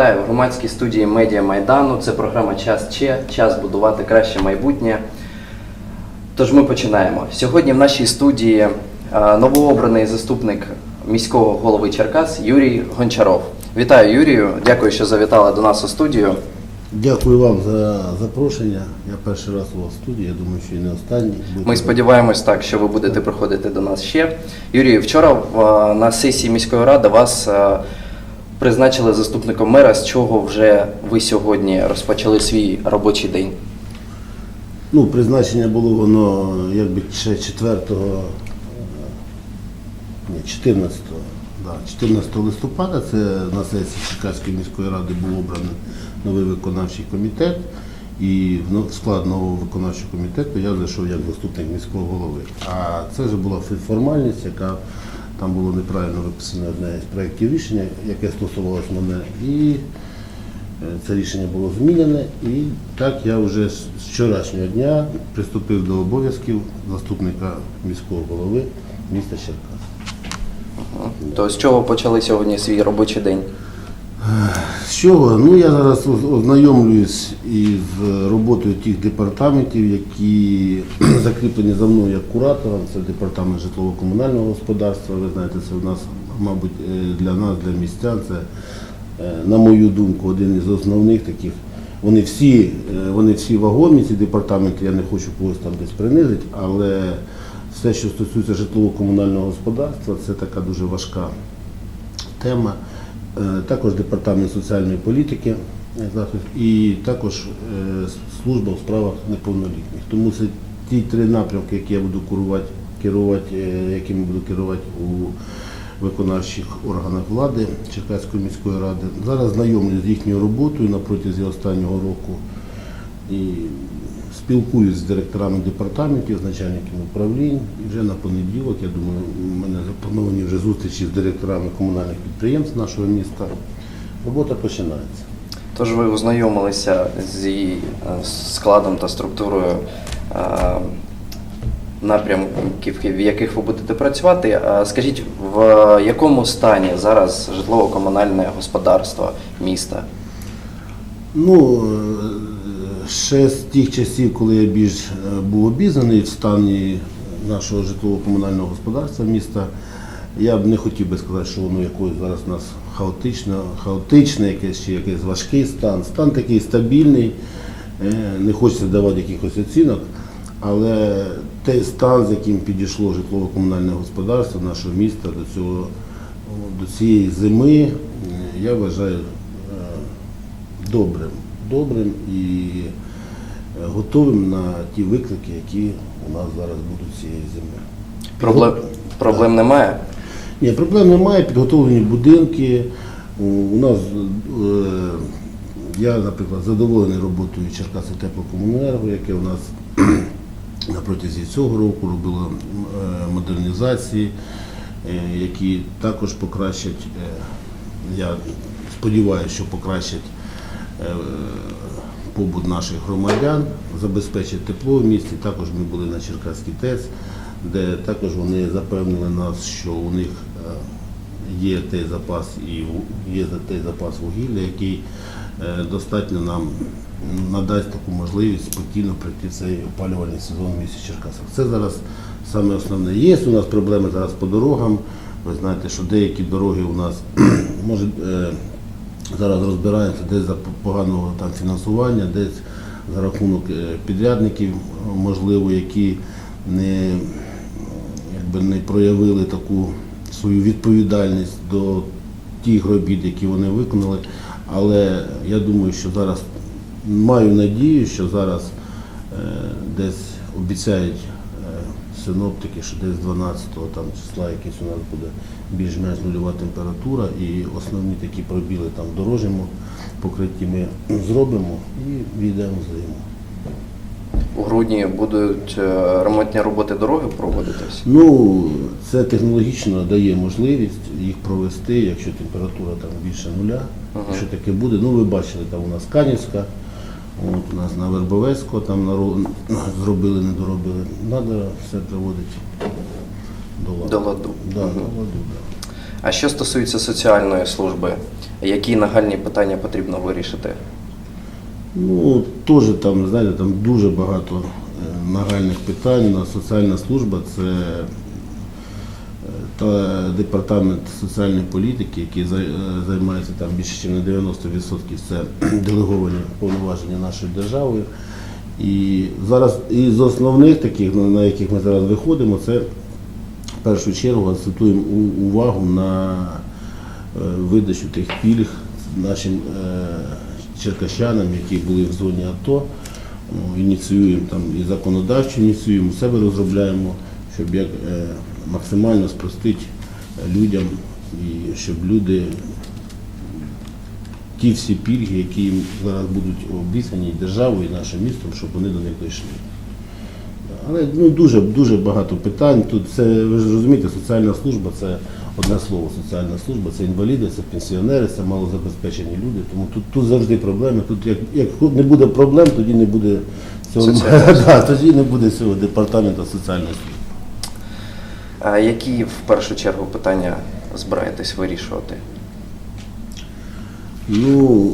Вітаю в громадській студії Медіа Майдану. Це програма Час Че, час будувати краще майбутнє. Тож ми починаємо. Сьогодні в нашій студії е, новообраний заступник міського голови Черкас Юрій Гончаров. Вітаю, Юрію. Дякую, що завітали до нас у студію. Дякую вам за запрошення. Я перший раз у вас в студії, я думаю, що і не останній. Ми сподіваємось так, що ви будете приходити до нас ще. Юрій, вчора на сесії міської ради вас е, призначили заступником мера, з чого вже ви сьогодні розпочали свій робочий день. Ну, призначення було воно якби ще 4-го, ні, 14-го, да, 14 листопада, це на сесії Черкаської міської ради був обраний новий виконавчий комітет. І в склад нового виконавчого комітету я зайшов як заступник міського голови. А це вже була формальність, яка там було неправильно виписане одне з проєктів рішення, яке стосувалося мене. І Е, Це рішення було змінене, і так я вже з з вчорашнього дня приступив до обов'язків заступника міського голови міста Черкас. То з чого почали сьогодні свій робочий день? З чого? Ну я зараз ознайомлююсь із роботою тих департаментів, які закріплені за мною як куратором. Це департамент житлово-комунального господарства. Ви знаєте, це у нас, мабуть, е, для нас, для містян, це, е, на мою думку, один із основних таких. Вони всі, е, вони всі вагомі, ці департаменти, я не хочу когось там десь принизити, але все, що стосується житлово-комунального господарства, це така дуже важка тема. Е, Також департамент соціальної політики е, і також е, служба у справах неповнолітніх. Тому це ті три напрямки, які я буду керувати, керувати, якими буду керувати у виконавчих органах влади Черкаської міської ради. Зараз знайомлюсь з їхньою роботою на протязі останнього року і спілкуюсь з директорами департаментів, з начальниками управлінь. І вже на понеділок, я думаю, у мене заплановані вже зустрічі з директорами комунальних підприємств нашого міста. Робота починається. Тож ви ознайомилися з її е, складом та структурою е, напрямків, в яких ви будете працювати. Скажіть, в якому стані зараз житлово-комунальне господарство міста? Ну, е, ще з тих часів, коли я більш е, був обізнаний в стані нашого житлово-комунального господарства міста, я б не хотів би сказати, що воно якось зараз у нас хаотично, хаотичне, якесь чи якийсь важкий стан. Стан такий стабільний, е, не хочеться давати якихось оцінок, але той стан, з яким підійшло житлово-комунальне господарство нашого міста до цього до цієї зими, е, я вважаю добрим, добрим і е, готовим на ті виклики, які у нас зараз будуть цієї зими. Проблем, проблем немає? Ні, проблем немає, підготовлені будинки. У нас, е, я, наприклад, задоволений роботою Черкаси теплокомуненерго, яке у нас на протязі цього року робило е, модернізації, які також покращать, я сподіваюся, що покращать побут наших громадян, забезпечить тепло в місті. Також ми були на Черкаській ТЕЦ, де також вони запевнили нас, що у них е, є той запас і є той запас вугілля, який е, достатньо нам надасть таку можливість спокійно пройти цей опалювальний сезон в місті Черкасах. Це зараз саме основне. Є у нас проблеми зараз по дорогам. Ви знаєте, що деякі дороги у нас може. Зараз розбираємося десь за поганого там фінансування, десь за рахунок е, підрядників, можливо, які не, якби не проявили таку свою відповідальність до тих робіт, які вони виконали. Але я думаю, що зараз маю надію, що зараз е, десь обіцяють синоптики, що десь 12 там, числа якесь у нас буде більш-менш нульова температура і основні такі пробіли там дорожньому покритті ми зробимо і війдемо з зиму. У грудні будуть е, ремонтні роботи дороги проводитись? Ну, це технологічно дає можливість їх провести, якщо температура там більше нуля, якщо таке буде. Ну, ви бачили, там у нас Канівська, от у нас на Вербовецького там зробили, не доробили. Треба все приводити до ладу. До ладу. Да, до ладу, да. А що стосується соціальної служби, які нагальні питання потрібно вирішити? Ну, теж там, знаєте, там дуже багато е, нагальних питань. Соціальна служба це та департамент соціальної політики, який е, займається там більше ніж на 90% це делеговані повноваження нашою державою. І зараз із основних таких, на на яких ми зараз виходимо, це в першу чергу акцентуємо увагу на е, видачу тих пільг нашим е, черкащанам, які були в зоні АТО. Ну, Ініціюємо там і законодавчо ініціюємо, себе розробляємо, щоб як максимально спростити людям і щоб люди ті всі пільги, які їм зараз будуть обіцяні державою і нашим містом, щоб вони до них дійшли. Але ну, дуже, дуже багато питань. Тут це, ви ж розумієте, соціальна служба це одне слово, соціальна служба, це інваліди, це пенсіонери, це малозабезпечені люди. Тому тут, тут завжди проблеми. Тут як, як не буде проблем, тоді не буде цього, да, тоді не буде цього департаменту соціальної служби. А які в першу чергу питання збираєтесь вирішувати? Ну,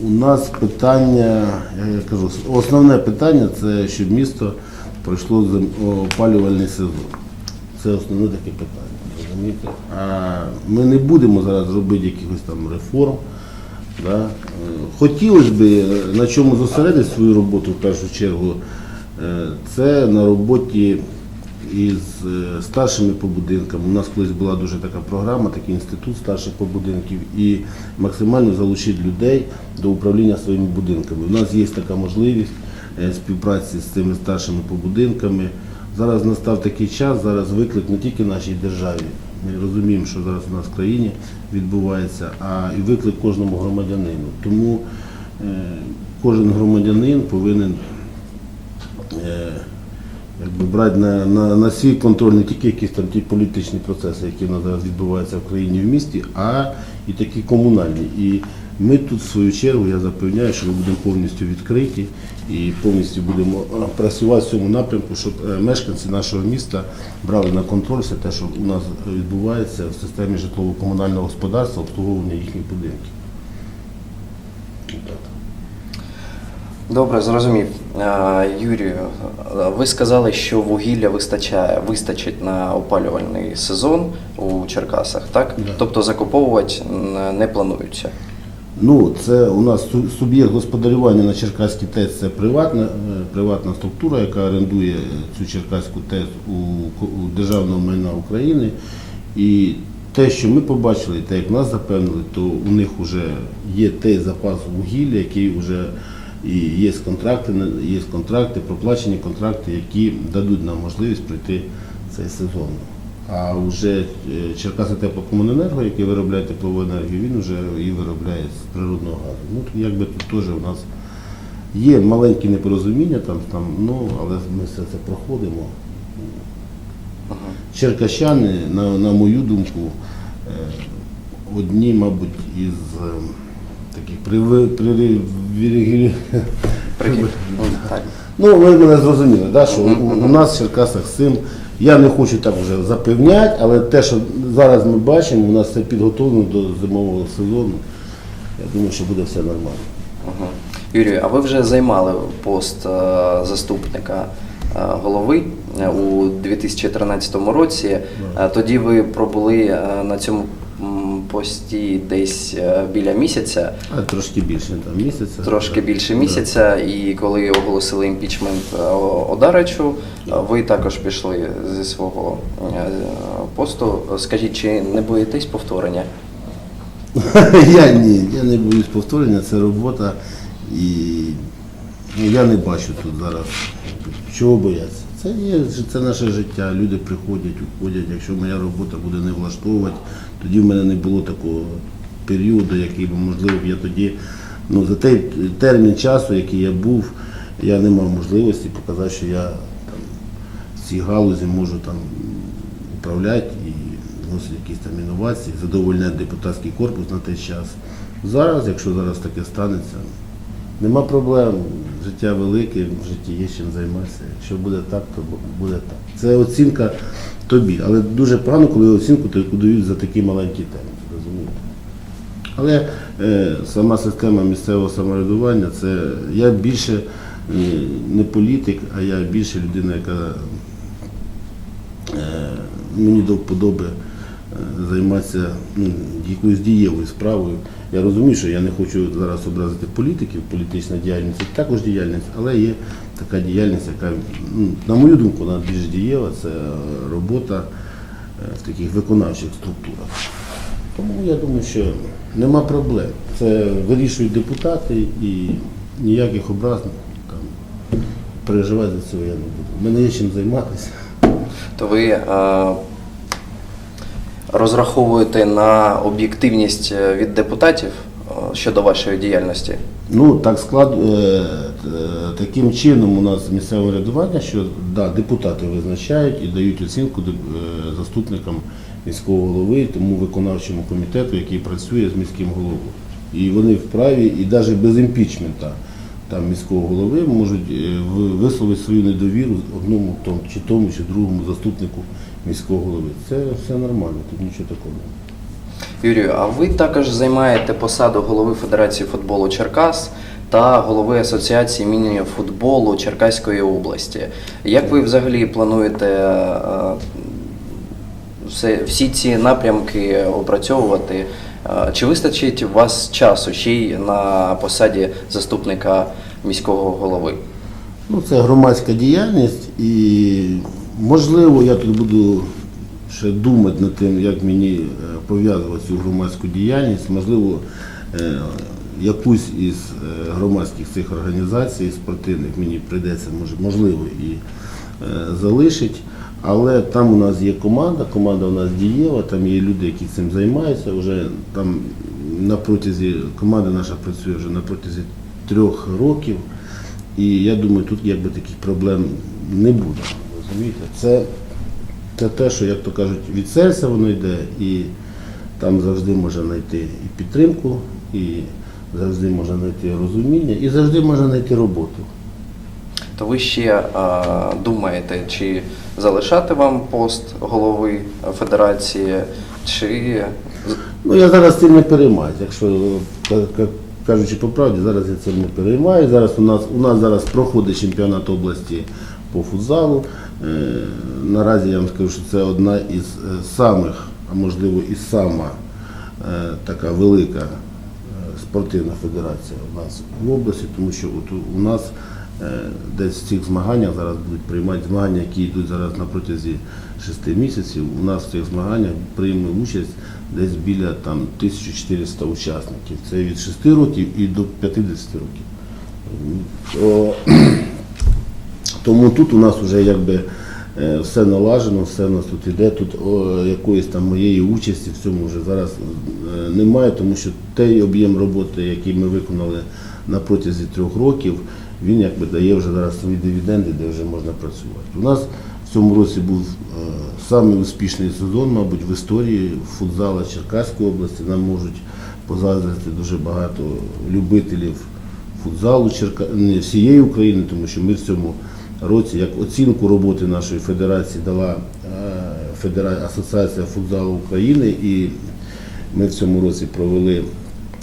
у нас питання, я кажу, основне питання це щоб місто пройшло опалювальний сезон. Це основне таке питання. Розумієте? А ми не будемо зараз робити якихось там реформ. Да? Хотілося б на чому зосередити свою роботу в першу чергу, е, це на роботі із е, старшими по будинкам. У нас колись була дуже така програма, такий інститут старших по будинків, і максимально залучити людей до управління своїми будинками. У нас є така можливість е, співпраці з цими старшими по будинками. Зараз настав такий час, зараз виклик не тільки нашій державі. Ми розуміємо, що зараз у нас в країні відбувається, а і виклик кожному громадянину. Тому е, кожен громадянин повинен якби брати на, на, на свій контроль не тільки якісь там ті політичні процеси, які зараз відбуваються в країні в місті, а і такі комунальні. І ми тут, в свою чергу, я запевняю, що ми будемо повністю відкриті і повністю будемо працювати в цьому напрямку, щоб е, мешканці нашого міста брали на контроль все те, що у нас відбувається в системі житлово-комунального господарства, обслуговування їхніх будинків. Добре, зрозумів. Юрію, ви сказали, що вугілля вистачає, вистачить на опалювальний сезон у Черкасах, так? Да. Тобто закуповувати не планується. Ну, це у нас суб'єкт господарювання на Черкаській ТЕЦ це приватна, е, приватна структура, яка орендує цю Черкаську ТЕЦ у, у державного майна України. І те, що ми побачили, те, як нас запевнили, то у них вже є той запас вугілля, який вже і є контракти, є контракти, проплачені контракти, які дадуть нам можливість пройти цей сезон. А вже е, Черкаси теплокомуненерго, який виробляє теплову енергію, він вже її виробляє з природного газу. Ну, якби тут теж у нас є маленькі непорозуміння, там, там, ну, але ми все це проходимо. Черкащани, на, на мою думку, е, одні, мабуть, із привілегі- Прикинь? Ну, Ну, ви мене зрозуміли, да, що у, нас в Черкасах з цим, я не хочу так вже запевняти, але те, що зараз ми бачимо, у нас все підготовлено до зимового сезону. Я думаю, що буде все нормально. Угу. Юрію, а ви вже займали пост е, заступника е, голови е, у 2013 році. Тоді ви пробули на цьому пості десь е, біля місяця. А трошки більше там місяця. Трошки більше місяця, і коли оголосили імпічмент е, Одаричу, е, ви також пішли зі свого посту. Скажіть, чи не боїтесь повторення? я ні, я не боюсь повторення, це робота і я не бачу тут зараз чого боятися. Це є це наше життя. Люди приходять, уходять. Якщо моя робота буде не влаштовувати, тоді в мене не було такого періоду, який би можливо я тоді. Ну, за той термін часу, який я був, я не мав можливості показати, що я там в цій галузі можу там управляти і вносити якісь там інновації, задовольняти депутатський корпус на той час. Зараз, якщо зараз таке станеться, нема проблем. Життя велике, в житті є чим займатися. Якщо буде так, то буде так. Це оцінка тобі. Але дуже погано, коли оцінку дають за такий маленький термін. Розумієте? Але е, сама система місцевого самоврядування це я більше е, не політик, а я більше людина, яка е, мені до вподоби займатися ну, якоюсь дієвою справою. Я розумію, що я не хочу зараз образити політиків, політична діяльність це також діяльність, але є така діяльність, яка, ну, на мою думку, вона більш дієва, це робота е, в таких виконавчих структурах. Тому я думаю, що нема проблем. Це вирішують депутати і ніяких образ там, переживати за цього я не буду. У мене є чим займатися. То ви е, розраховуєте на об'єктивність е, від депутатів е, щодо вашої діяльності? Ну, так склад, е, таким чином у нас місцеве врядування, що да, депутати визначають і дають оцінку заступникам міського голови, тому виконавчому комітету, який працює з міським головою. І вони вправі, і навіть без імпічмента там, міського голови можуть е, висловити свою недовіру одному тому, чи тому, чи другому заступнику міського голови. Це все нормально, тут нічого такого. Юрію, а ви також займаєте посаду голови Федерації футболу Черкас та голови Асоціації міні-футболу Черкаської області. Як ви взагалі плануєте е, все, всі ці напрямки опрацьовувати? Чи вистачить у вас часу ще й на посаді заступника міського голови? Ну, це громадська діяльність і можливо я тут буду ще думати над тим, як мені е, пов'язувати цю громадську діяльність. Можливо, е, якусь із е, громадських цих організацій спортивних мені прийдеться, можливо, і залишить. Але там у нас є команда, команда у нас дієва, там є люди, які цим займаються. Вже там на протязі команда наша працює вже на протязі трьох років. І я думаю, тут якби таких проблем не буде. Розумієте? Це, це те, що, як то кажуть, від серця воно йде, і там завжди можна знайти і підтримку, і завжди можна знайти розуміння, і завжди можна знайти роботу. То ви ще е, думаєте, чи залишати вам пост голови Федерації, чи Ну, я зараз цим не переймаюся. Якщо ка- ка- кажучи по правді, зараз я цим не переймаюся. Зараз у нас у нас зараз проходить чемпіонат області по футзалу. Е, наразі я вам скажу, що це одна із е, самих, а можливо і сама така велика спортивна федерація у нас в області, тому що от у- нас десь в цих змаганнях зараз будуть приймати змагання, які йдуть зараз на протязі шести місяців. У нас в цих змаганнях прийме участь десь біля там 1400 учасників. Це від 6 років і до 50 років. Тому тут у нас вже якби е, все налажено, все в нас тут іде. Тут якоїсь там моєї участі в цьому вже зараз е, немає, тому що той об'єм роботи, який ми виконали на протязі трьох років, він якби дає вже зараз свої дивіденди, де вже можна працювати. У нас в цьому році був е, самий успішний сезон, мабуть, в історії футзала Черкаської області. Нам можуть позаздрити дуже багато любителів футзалу Черка... не всієї України, тому що ми в цьому році, як оцінку роботи нашої федерації дала е, Федера... Асоціація футзалу України, і ми в цьому році провели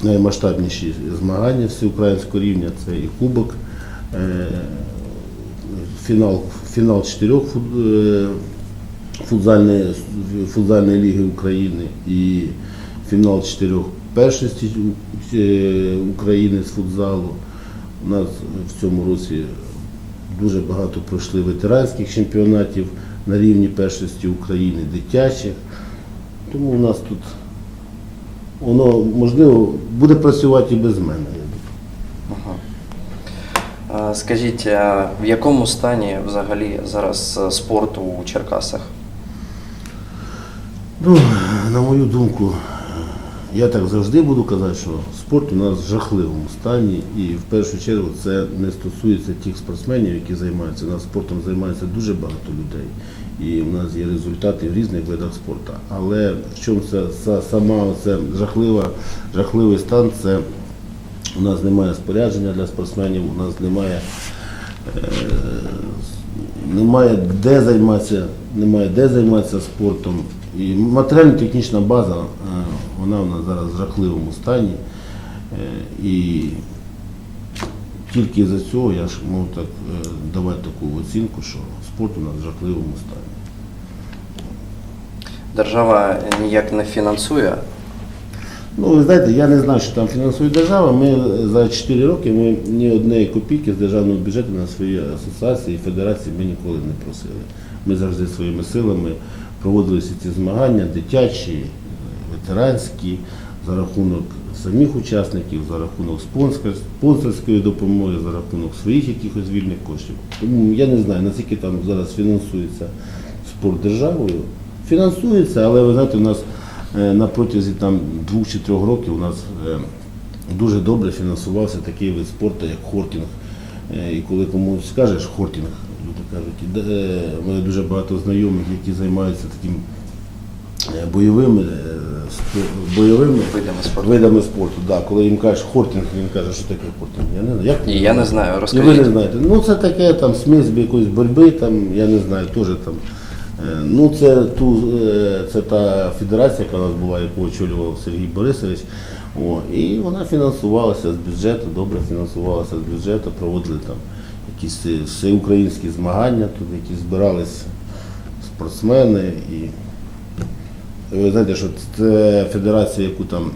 наймасштабніші змагання всеукраїнського рівня. Це і Кубок, фінал, фінал чотирьох е, футзальної, футзальної ліги України і фінал чотирьох першості е, України з футзалу. У нас в цьому році дуже багато пройшли ветеранських чемпіонатів на рівні першості України, дитячих. Тому у нас тут воно можливо буде працювати і без мене. я думаю. Е, Скажіть, в якому стані взагалі зараз е, спорт у Черкасах? Ну, на мою думку, я так завжди буду казати, що спорт у нас в жахливому стані, і в першу чергу це не стосується тих спортсменів, які займаються. У нас спортом займається дуже багато людей, і у нас є результати в різних видах спорту. Але в чому це са- сама це жахлива, жахливий стан, це У нас немає спорядження для спортсменів, у нас немає, е, немає де займатися, немає де займатися спортом. І матеріально-технічна база, е, вона у нас зараз в жахливому стані. Е, І тільки за цього я ж можу так е, давати таку оцінку, що спорт у нас в жахливому стані. Держава ніяк не фінансує. Ну, ви знаєте, я не знаю, що там фінансує держава. Ми за 4 роки ми ні однієї копійки з державного бюджету на свої асоціації і федерації ми ніколи не просили. Ми завжди своїми силами проводили всі ці змагання, дитячі, ветеранські, за рахунок самих учасників, за рахунок спонсор- спонсорської допомоги, за рахунок своїх якихось вільних коштів. Тому я не знаю, наскільки там зараз фінансується спорт державою. Фінансується, але ви знаєте, у нас е, на протязі там двох чи трьох років у нас е, дуже добре фінансувався такий вид спорту, як хортінг. Е, І коли комусь скажеш хортінг, люди кажуть, «Іде, е, у мене дуже багато знайомих, які займаються таким е, бойовими, е, бойовими Видами спорту. видами спорту. Да. Коли їм кажеш хортінг, він каже, що таке хортінг. Я не знаю. Як І я не знаю, і ви не знаєте. Ну це таке там смесь якоїсь боротьби, там, я не знаю, теж там. Е, Ну, це, ту, е, це та федерація, яка у нас була, яку очолював Сергій Борисович. О, і вона фінансувалася з бюджету, добре фінансувалася з бюджету, проводили там якісь всеукраїнські змагання, тут які збирались спортсмени. І ви знаєте, що це федерація, яку там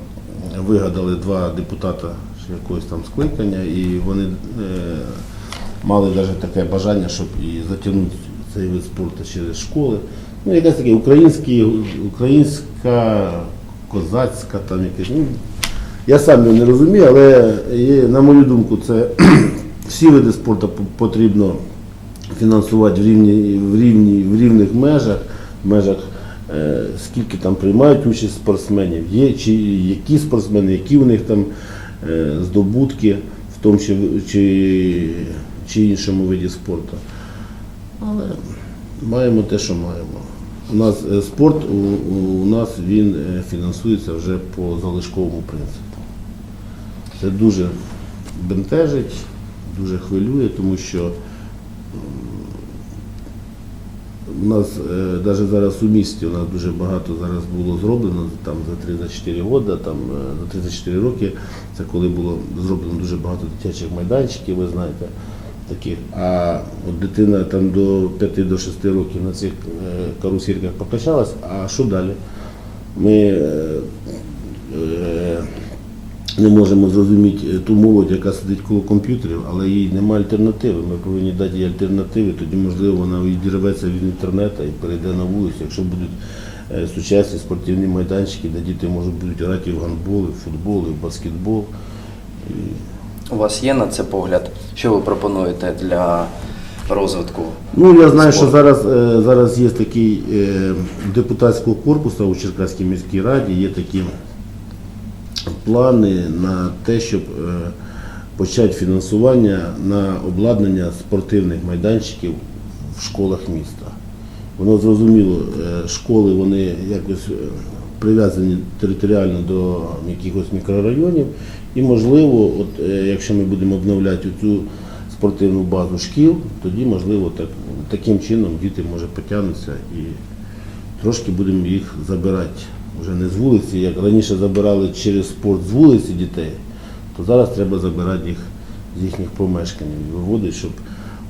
вигадали два депутата якогось там скликання, і вони е, мали навіть таке бажання, щоб і затягнути цей вид спорту через школи. Ну, якась таке український, українська, козацька там якесь. Ну, я сам його не розумію, але є, на мою думку, це всі види спорту потрібно фінансувати в, рівні, в, рівні, в рівних межах, в межах е, скільки там приймають участь спортсменів, є, чи які спортсмени, які у них там е, здобутки в тому чи, чи, чи іншому виді спорту. Але маємо те, що маємо. У нас е, спорт у, у, нас він е, фінансується вже по залишковому принципу. Це дуже бентежить, дуже хвилює, тому що у нас навіть зараз у місті у нас дуже багато зараз було зроблено там за 3-4 роки, там е, за 34 роки. Це коли було зроблено дуже багато дитячих майданчиків, ви знаєте, таких. А от дитина там до 5 до 6 років на цих е, карусельках покачалась, а що далі? Ми е, е, не можемо зрозуміти ту молодь, яка сидить коло комп'ютерів, але їй немає альтернативи. Ми повинні дати їй альтернативи, тоді можливо вона відірветься від інтернету і перейде на вулицю, якщо будуть сучасні спортивні майданчики, де діти можуть будуть грати в гандбол, і в футбол, і в баскетбол. У вас є на це погляд? Що ви пропонуєте для розвитку? Ну, я знаю, що зараз, е, зараз є такий е, депутатського корпусу у Черкаській міській раді, є такі плани на те, щоб е, почати фінансування на обладнання спортивних майданчиків в школах міста. Воно зрозуміло, школи вони якось прив'язані територіально до якихось мікрорайонів. І можливо, от, е, якщо ми будемо обновляти цю спортивну базу шкіл, тоді можливо так, таким чином діти може потягнуться і трошки будемо їх забирати вже не з вулиці, як раніше забирали через спорт з вулиці дітей, то зараз треба забирати їх з їхніх помешкань і виводити, щоб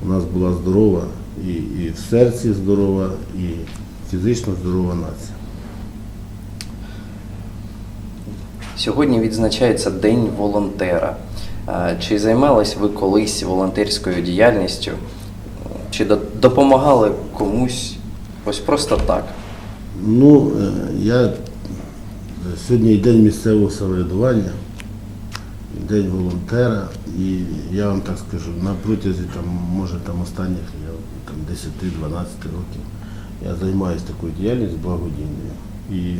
у нас була здорова і, і в серці здорова, і фізично здорова нація. Сьогодні відзначається День волонтера. Чи займались ви колись волонтерською діяльністю? Чи допомагали комусь ось просто так? Ну, е, я е, сьогодні день місцевого самоврядування, день волонтера, і я вам так скажу, на протязі там, може там останніх там, 10-12 років я займаюся такою діяльністю благодійною і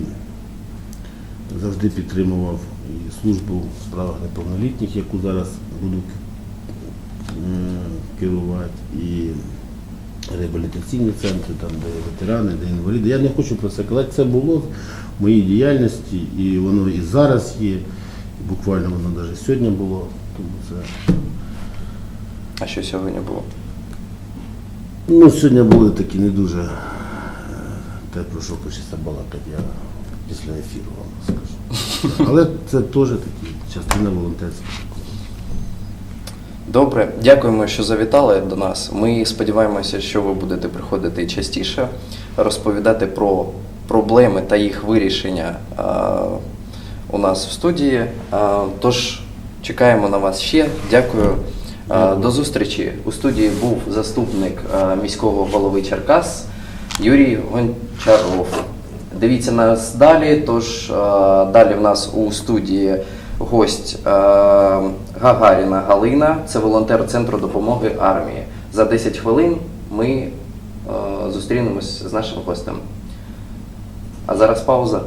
завжди підтримував і службу в справах неповнолітніх, яку зараз буду е, керувати, і реабілітаційні центри, там, де ветерани, де інваліди. Я не хочу про це казати. Це було в моїй діяльності, і воно і зараз є. Буквально воно навіть сьогодні було. Тому це А що сьогодні було? Ну, сьогодні були такі не дуже е, те, про що хочеться балакати, я після ефіру вам скажу. Але це теж такі частина волонтерська. Добре, дякуємо, що завітали до нас. Ми сподіваємося, що ви будете приходити частіше, розповідати про проблеми та їх вирішення а, у нас в студії. А, тож чекаємо на вас ще. Дякую. А, до зустрічі. У студії був заступник а, міського голови Черкас Юрій Гончаров. Дивіться нас далі. Тож далі в нас у студії гость Гагаріна Галина, це волонтер Центру допомоги армії. За 10 хвилин ми зустрінемось з нашим гостем. А зараз пауза.